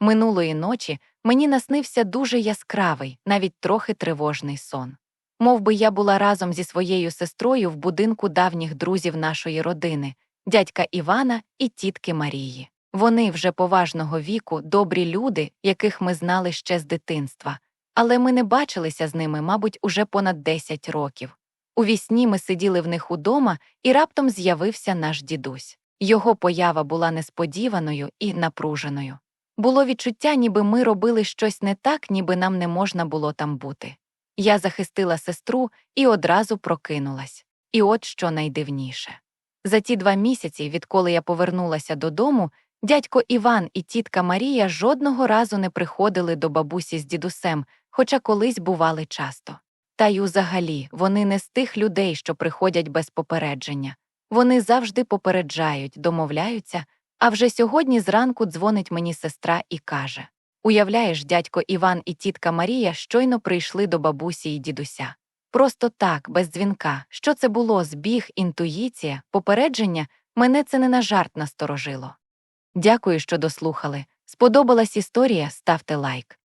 Минулої ночі мені наснився дуже яскравий, навіть трохи тривожний сон. Мов би я була разом зі своєю сестрою в будинку давніх друзів нашої родини, дядька Івана і тітки Марії. Вони вже поважного віку, добрі люди, яких ми знали ще з дитинства, але ми не бачилися з ними, мабуть, уже понад 10 років. У вісні ми сиділи в них удома, і раптом з'явився наш дідусь. Його поява була несподіваною і напруженою. Було відчуття, ніби ми робили щось не так, ніби нам не можна було там бути. Я захистила сестру і одразу прокинулась. І от що найдивніше. За ті два місяці, відколи я повернулася додому, дядько Іван і тітка Марія жодного разу не приходили до бабусі з дідусем, хоча колись бували часто. Та й узагалі вони не з тих людей, що приходять без попередження. Вони завжди попереджають, домовляються, а вже сьогодні зранку дзвонить мені сестра і каже Уявляєш, дядько Іван і тітка Марія щойно прийшли до бабусі і дідуся. Просто так, без дзвінка. Що це було? Збіг, інтуїція, попередження? Мене це не на жарт насторожило. Дякую, що дослухали. Сподобалась історія, ставте лайк.